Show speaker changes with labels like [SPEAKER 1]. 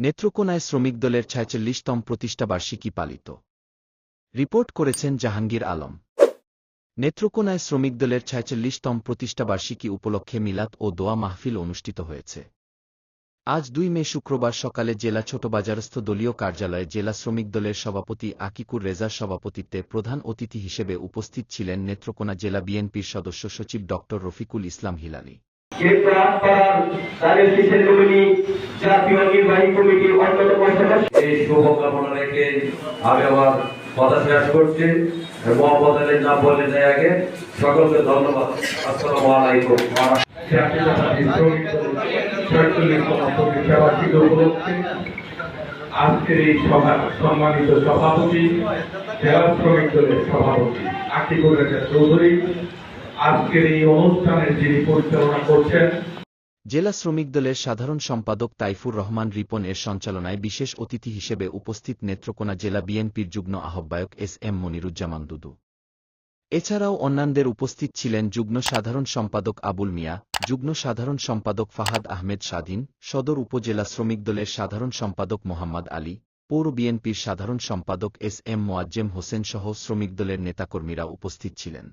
[SPEAKER 1] নেত্রকোনায় শ্রমিক দলের ছায়চল্লিশতম প্রতিষ্ঠাবার্ষিকী পালিত। রিপোর্ট করেছেন জাহাঙ্গীর আলম। নেত্রকোনায় শ্রমিক দলের ছায়চল্লিশতম প্রতিষ্ঠাবার্ষিকী উপলক্ষে মিলাদ ও দোয়া মাহফিল অনুষ্ঠিত হয়েছে। আজ দুই মে শুক্রবার সকালে জেলা ছোটবাজারস্থ দলীয় কার্যালয়ে জেলা শ্রমিক দলের সভাপতি আকিকুর রেজার সভাপতিত্বে প্রধান অতিথি হিসেবে উপস্থিত ছিলেন নেত্রকোনা জেলা বিএনপির সদস্য সচিব ড রফিকুল ইসলাম
[SPEAKER 2] কমিটি জাতীয়
[SPEAKER 3] এই শুভকামনা রেখে আমি আমার কথা শেষ করছি বলে আগে সকলকে ধন্যবাদ। আলাইকুম।
[SPEAKER 4] আজকের এই সম্মানিত সভাপতি, জেলা শ্রমিক দলের সভাপতি আকিবুর রেজা চৌধুরী, আজকের এই অনুষ্ঠানের যিনি পরিচালনা করছেন
[SPEAKER 1] জেলা শ্রমিক দলের সাধারণ সম্পাদক তাইফুর রহমান রিপন এর সঞ্চালনায় বিশেষ অতিথি হিসেবে উপস্থিত নেত্রকোনা জেলা বিএনপির যুগ্ম আহ্বায়ক এস এম মনিরুজ্জামান দুদু। এছাড়াও অন্যান্যদের উপস্থিত ছিলেন যুগ্ম সাধারণ সম্পাদক আবুল মিয়া, যুগ্ম সাধারণ সম্পাদক ফাহাদ আহমেদ স্বাধীন, সদর উপজেলা শ্রমিক দলের সাধারণ সম্পাদক মোহাম্মদ আলী, পৌর বিএনপির সাধারণ সম্পাদক এস এম মোয়াজ্জেম হোসেন সহ শ্রমিক দলের নেতাকর্মীরা উপস্থিত ছিলেন।